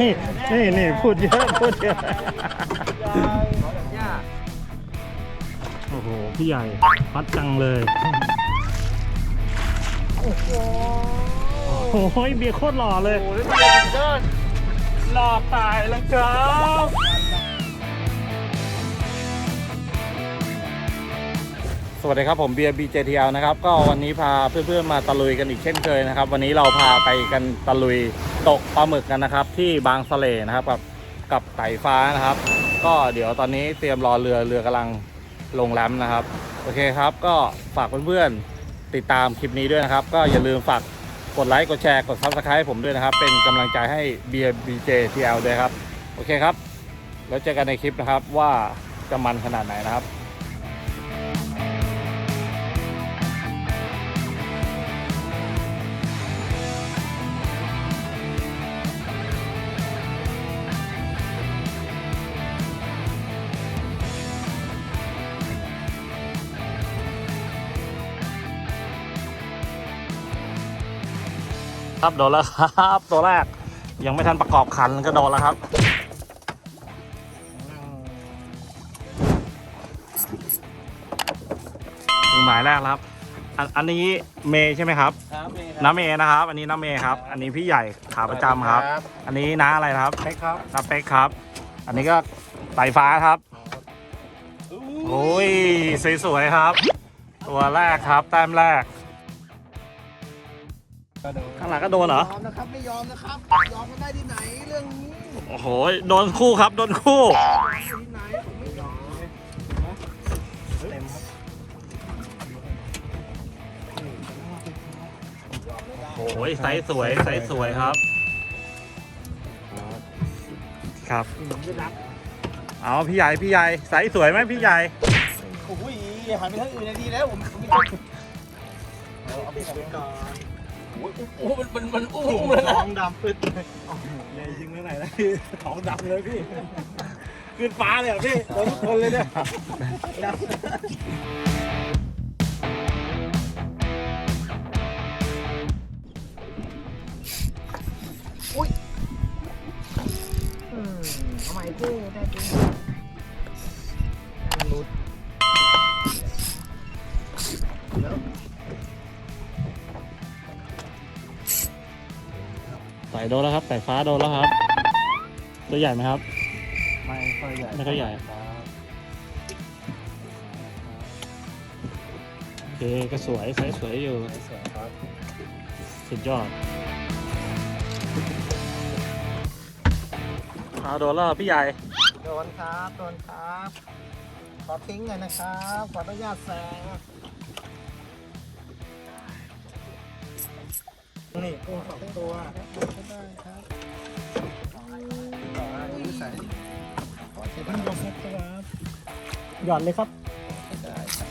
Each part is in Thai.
นี่นี่นี่พูดเยอะพูดเยอะโอ้โห พี่ใหญ่พัดจังเลยโอ้โหเบียร์โคตรหล่อเลย หล่อตายแล้วครับสวัสดีครับ ผมเบียร์ BJTL นะครับ ก็วันนี้พาเพื่อนๆมาตะลุยกันอีกเช่นเคยนะครับ วันนี้เราพาไปกันตะลุย ตกปลาหมึกกันนะครับ ที่บางสะเลนะครับ กับกับไต่ฟ้านะครับ ก็เดี๋ยวตอนนี้เตรียมรอเรือเรือกำลังลงแรมนะครับ โอเคครับ ก็ฝากเพื่อนๆติดตามคลิปนี้ด้วยนะครับ ก็อย่าลืมฝากกดไลค์กดแชร์กด Subscribe ให้ผมด้วยนะครับ เป็นกำลังใจให้เบียร์ BJTL ด้วยครับ โอเคครับ แล้วเจอกันในคลิปนะครับว่าจะมันขนาดไหนนะครับ ครับโดนแล้วครับ ตัวแรก ยังไม่ทันประกอบคันก็โดนแล้วครับถึงหมายแรกแล้วครับอันอันนี้เมย์ใช่ไหมครับครับนี่น้าเมย์นะครับ อันนี้น้าเมย์ครับ อันนี้พี่ใหญ่ขาประจำครับ อันนี้น้าอะไรนะครับใช่ครับน้าเป๊กครับ อันนี้ก็ไต่ฟ้าครับโอ้ยสวยๆครับ ตัวแรกครับแต้มแรก ก็ดูข้างหลังก็โดนเหรอ ยอมนะครับไม่ยอมนะครับยอมกันได้ที่ไหนเรื่องนี้โอ้โห โดนคู่ครับ โดนคู่ ที่ไหนผมไม่ยอมเต็มครับโอ้ยไซส์สวยไซส์สวยครับ ครับเอาพี่ใหญ่พี่ใหญ่ไซส์สวยไหมพี่ใหญ่ โอ้ยหันไปทางอื่นเลยดีแล้วผมผมไม่ต้องเอาไปก่อน โอ้โหมันมันมันอุ้มเลยนะท้องดำปึ๊ดเลยใหญ่จริงไม่ไหนนะพี่ท้องดำเลยพี่ขึ้นฟ้าเลยเหรอพี่โดนทุกคนเลยเนี่ยอืมทำไมเท่ได้จริง ใส่โดนแล้วครับใส่ฟ้าโดนแล้วครับ ตัวใหญ่ไหมครับ ไม่ค่อยใหญ่ไม่ค่อยใหญ่ ครับโอเคก็สวยไซส์สวยอยู่สวยครับสุดยอดเอาโดนแล้วพี่ใหญ่ โดนครับโดนครับ ขอทิ้งหน่อยนะครับ ขออนุญาตแซง นี่กุ้งสองตัวได้ครับนี่ใส่ขอใช้ได้ครับหย่อนเลยครับใช้ได้ครับ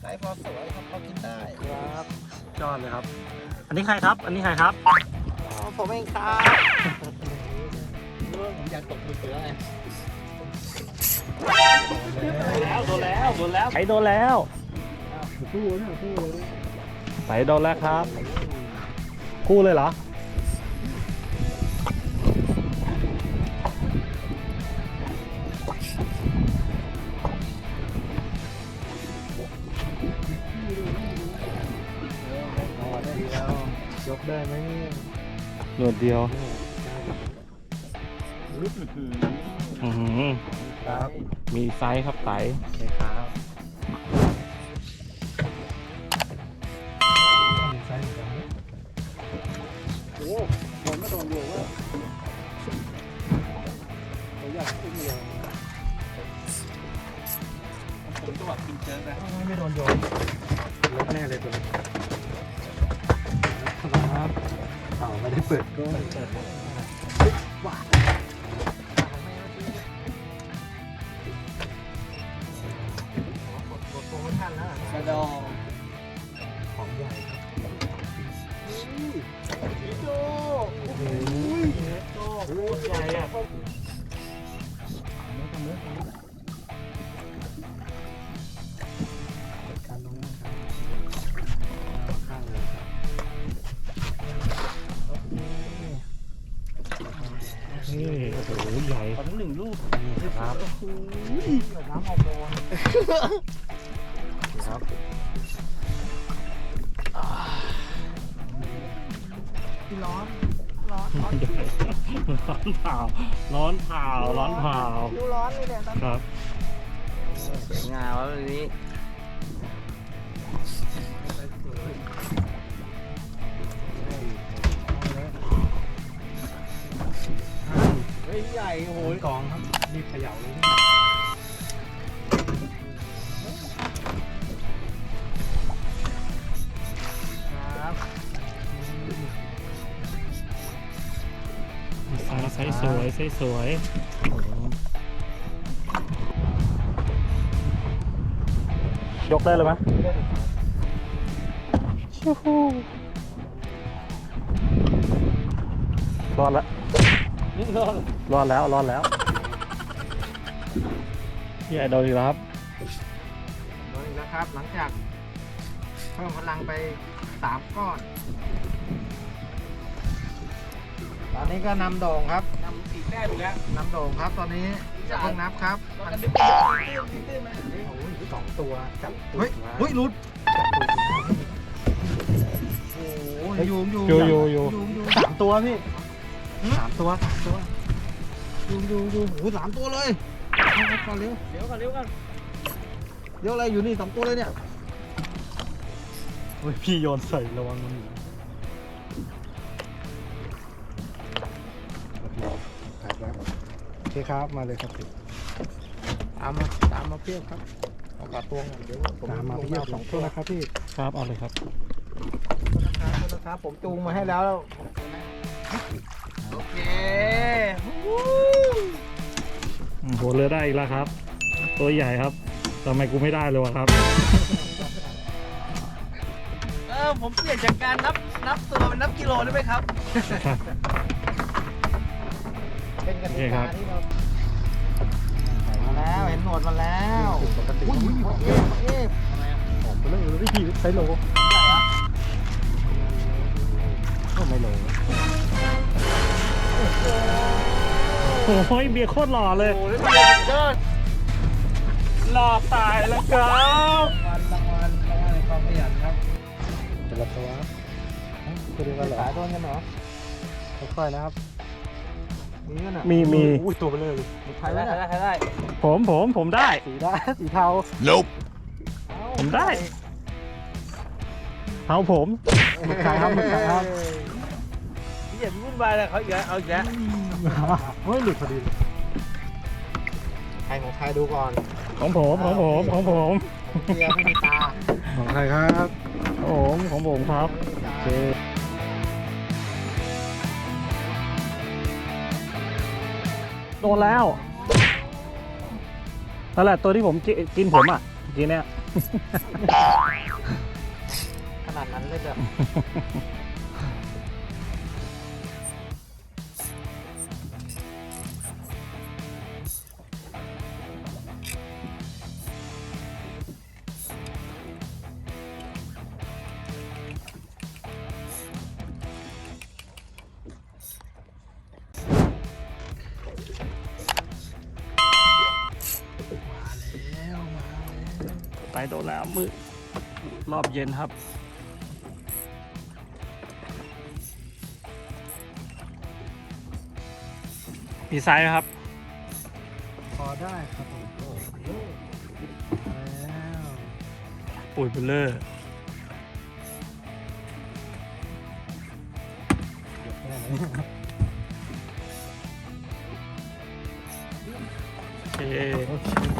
ไซส์พอสวยครับพอกินได้ครับยอดเลยครับ อันนี้ใครครับ อันนี้ใครครับอ๋อผมเองครับผมอยากตกมือเสือไงแล้วโดนแล้วโดนแล้วไถโดนแล้วไถโดนแล้วครับ คู่เลยเหรอ ยกได้ไหมเนี่ยหนวดเดียวอื้อหือครับมีไซส์ครับไตใช่ครับ แน่เลยตัวนี้ครับเอาไม่ได้เปิดก็ ครับน้ำออกโดนดีครับร้อนร้อนร้อนร้อนเผาร้อนเผาร้อนเผาดูร้อนเลยเนี่ยตอนครับสวยงามแล้ววันนี้ใหญ่โอ้โหกองครับ รีบเขย่าเลยครับไซส์สวยไซส์สวยยกได้เลยไหมชิฮูรอดล้วรอดแล้ว รอดแล้ว พี่ไอโดนอีกแล้วครับโดนอีกแล้วครับ หลังจากเพิ่มพลังไปสามก้อน ตอนนี้ก็นำโด่งครับนำอีกแน่อีกแล้วนำโด่งครับ ตอนนี้จะเพิ่งนับครับเราจะดึงตื้นตื้นตื้นไหมโอ้ยสองตัวจับเฮ้ยเฮ้ยรุดโอ้ยยูงยูงอยู่อยู่อยู่ยูงยูงสามตัวพี่สามตัวสามตัวยูงยูงยูงโอ้ยสามตัวเลย เอาเอาก่อนเร็วเดี๋ยวก่อนเดี๋ยวก่อนเดี๋ยวอะไรอยู่นี่สองตัวเลยเนี่ยเฮ้ยพี่โยนใส่ระวังมันหนีครับแล้วโอเคครับมาเลยครับตามมาตามมาเพียบครับเอาปลาตัวก่อนเดี๋ยวผมตามมาลงเพียบสสอองงตัตัววนะนะครับพี่ครับเอาเลยครับนะครับนะครับผมจูงมาให้แล้ว โอเค หัวเรือได้อีกแล้วครับ ตัวใหญ่ครับทำไมกูไม่ได้เลยวะครับ เออผมเปลี่ยนจากการนับนับตัวเป็นนับกิโลได้ไหมครับ เป็นกโอเคติครักาบที่เรามาแล้วเห็นหนวดมาแล้วปกติอุ้ยเอฟเอฟผมไปเลยพี่พี่ไซโล โอ้ยเบียร์โคตรหล่อเลย โอ้โหแล้วเป็นสุดยอดหล่อตายแล้วครับรางวัลรางวัลรางวัลในความขยันครับแต่ละตัวตัวเดียวกันเหรอสายโดนกันเหรอค่อยๆนะครับมีกันอะมีมีอุ้ยตัวไปเลยใครได้ใครได้ผมผมผมได้ สีได้สีเทาผมได้เอาผมหมึกไข่ครับหมึกไข่ครับพี่อย่าวุ่นวายเลยเขาอีกแล้วเอาอีกแล้ว เฮ้ยหลุดพอดีเลยใครของใครดูก่อนของผมของผมของผมเกียร์ไม่มีตาของใครครับของผมของผมครับไม่มีตาโอเคโดนแล้วนั่นแหละตัวที่ผมกิกินผมอะเมื่อกี้เนี่ยขนาดนั้นเลยแบ โดนแล้วมือรอบเย็นครับ มีไซส์ไหมครับ พอได้ครับผมโอ้โหแล้วปุ๋ยเบลเลอร์เดี๋ยวแค่นี้โอเค โอเค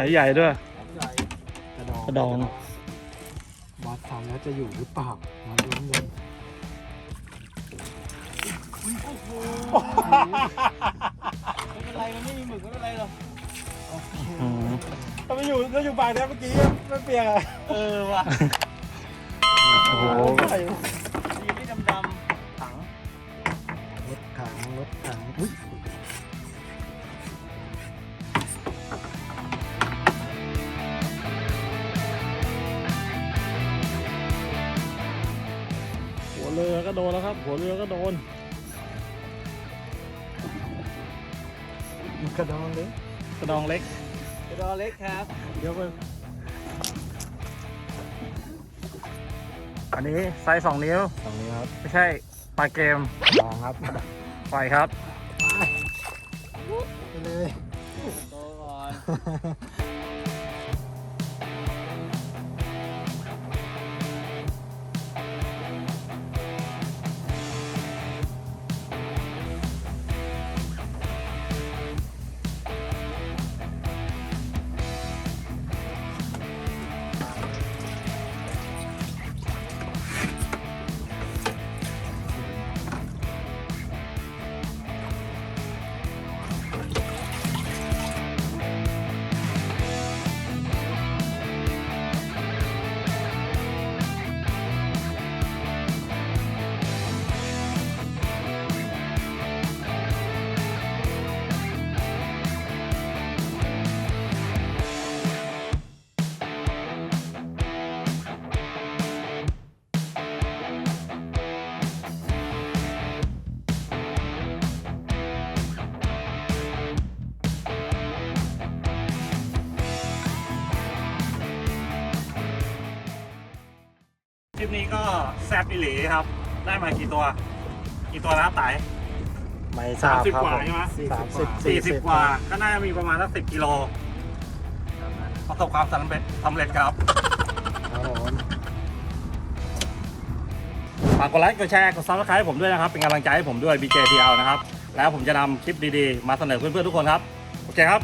ไซส์ใหญ่ด้วยใหญ่กระดองกระดองบอสทำแล้วจะอยู่หรือเปล่ามาลุ้นกันไม่เป็นไรมันไม่มีหมึกไม่เป็นไรหรอกอืมถ้าไม่อยู่ถ้าอยู่ปากเนี่ยเมื่อกี้ไม่เปียกอะเออว่ะโอ้โห ครับ หัวเรือก็โดนมันกระดองเลยกระดองเล็กกระดอเล็กครับเดี๋ยวไปอันนี้ไซส์สองนิ้ว ตรงนี้ครับไม่ใช่ปลาเกมลองครับปล่อยครับ ไปเลย โตก่อน บอิหลีครับ ได้มากี่ตัว กี่ตัวนะไต่ไม่ทราบครับ30กว่าผมใช่ไหมสามสิบสี่สิบกว่า ก็น่าจะมีประมาณสักสิบกิโลประสบความสำเร็จสำเร็จครับ ครับผมฝากกดไลค์ กดแชร์ กดซับสไครต์ผมด้วยนะครับ เป็นกำลังใจให้ผมด้วย BJTL นะครับ แล้วผมจะนำคลิปดีๆ มาเสนอเพื่อนๆทุกคนครับ โอเคครับ